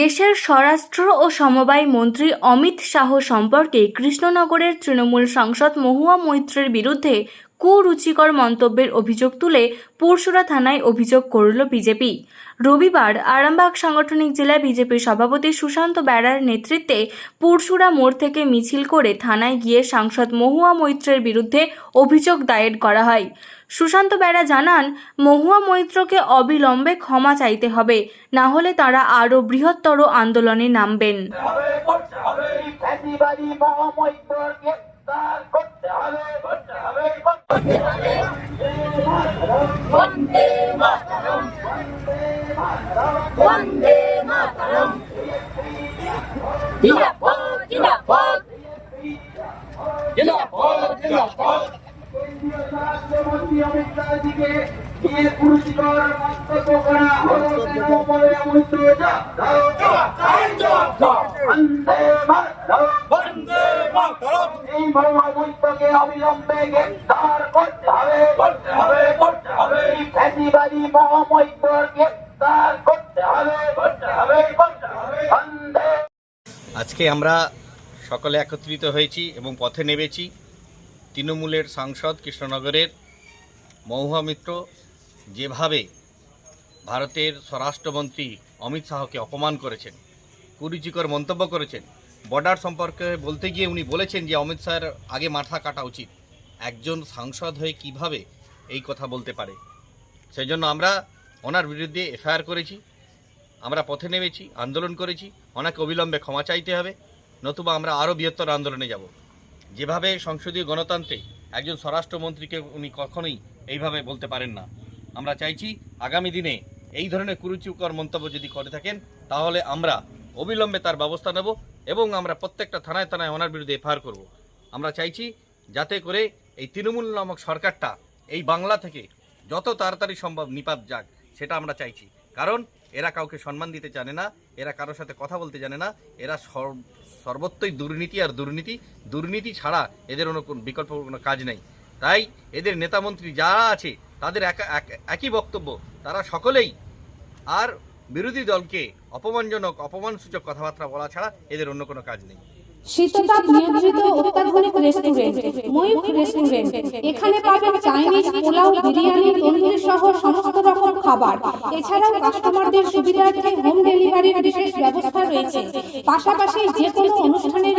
দেশের স্বরাষ্ট্র ও সমবায় মন্ত্রী অমিত শাহ সম্পর্কে কৃষ্ণনগরের তৃণমূল সাংসদ মহুয়া মৈত্রের বিরুদ্ধে কুরুচিকর মন্তব্যের অভিযোগ তুলে পুরসুরা থানায় অভিযোগ করল বিজেপি। রবিবার আরামবাগ সাংগঠনিক জেলা বিজেপির সভাপতি সুশান্ত বেড়ার নেতৃত্বে পুরসুরা মোড় থেকে মিছিল করে থানায় গিয়ে সাংসদ মহুয়া মৈত্রের বিরুদ্ধে অভিযোগ দায়ের করা হয়। সুশান্ত বেড়া জানান, মহুয়া মৈত্রকে অবিলম্বে ক্ষমা চাইতে হবে, না হলে তারা আরও বৃহত্তর আন্দোলনে নামবেন হবে করতে হবে এই ফ্যাসিবাদী মহামৈত্রর গ্রেফতার করতে হবে করতে হবে হলো কেন বলে মৈত্র যা বন্দে মাতরম বন্দে মাতরম আজকে আমরা সকলে একত্রিত হয়েছি এবং পথে নেমেছি তৃণমূলের সাংসদ কৃষ্ণনগরের মহুয়া মিত্র। যেভাবে ভারতের স্বরাষ্ট্রমন্ত্রী অমিত শাহকে অপমান করেছেন, কুরুচিকর মন্তব্য করেছেন বর্ডার সম্পর্কে বলতে গিয়ে উনি বলেছেন যে অমিত শাহের আগে মাথা কাটা উচিত। একজন সাংসদ হয়ে কীভাবে এই কথা বলতে পারে? সেই জন্য আমরা ওনার বিরুদ্ধে এফআইআর করেছি, আমরা পথে নেমেছি, আন্দোলন করেছি অনেক অবিলম্বে ক্ষমা চাইতে হবে, নতুবা আমরা আরও বৃহত্তর আন্দোলনে যাব। যেভাবে সংসদীয় গণতন্ত্রে একজন স্বরাষ্ট্রমন্ত্রীকে উনি কখনোই এইভাবে বলতে পারেন না। আমরা চাইছি আগামী দিনে এই ধরনের কুরুচিকর মন্তব্য যদি করে থাকেন, তাহলে আমরা অবিলম্বে তার ব্যবস্থা নেব এবং আমরা প্রত্যেকটা থানায় থানায় ওনার বিরুদ্ধে এফআইআর করব। আমরা চাইছি যাতে করে এই তৃণমূল নামক সরকারটা এই বাংলা থেকে যত তাড়াতাড়ি সম্ভব নিপাত যাক, সেটা আমরা চাইছি। কারণ এরা কাউকে সম্মান দিতে জানে না, এরা কারোর সাথে কথা বলতে জানে না, এরা সর- সর্বত্রই দুর্নীতি আর দুর্নীতি। দুর্নীতি ছাড়া এদের অন্য কোনো বিকল্প কোনো কাজ নেই। তাই এদের নেতামন্ত্রী যারা আছে, তাদের একা- এক- একই বক্তব্য, তারা সকলেই আর বিরোধী দলকে অপমানজনক, অপমানসূচক কথাবার্তা বলা ছাড়া এদের অন্য কোনো কাজ নেই। শীততাপ নিয়ন্ত্রিত অত্যাধুনিক রেস্টুরেন্ট, ময়ূখ রেস্টুরেন্ট, এখানে পাবেন চাইনিজ পোলাও, বিরিয়ানি সহ সমস্ত রকম খাবার। এছাড়াও কাস্টমারদের সুবিধার্থে হোম ডেলিভারির বিশেষ ব্যবস্থা রয়েছে। পাশাপাশি যে কোনো অনুষ্ঠানের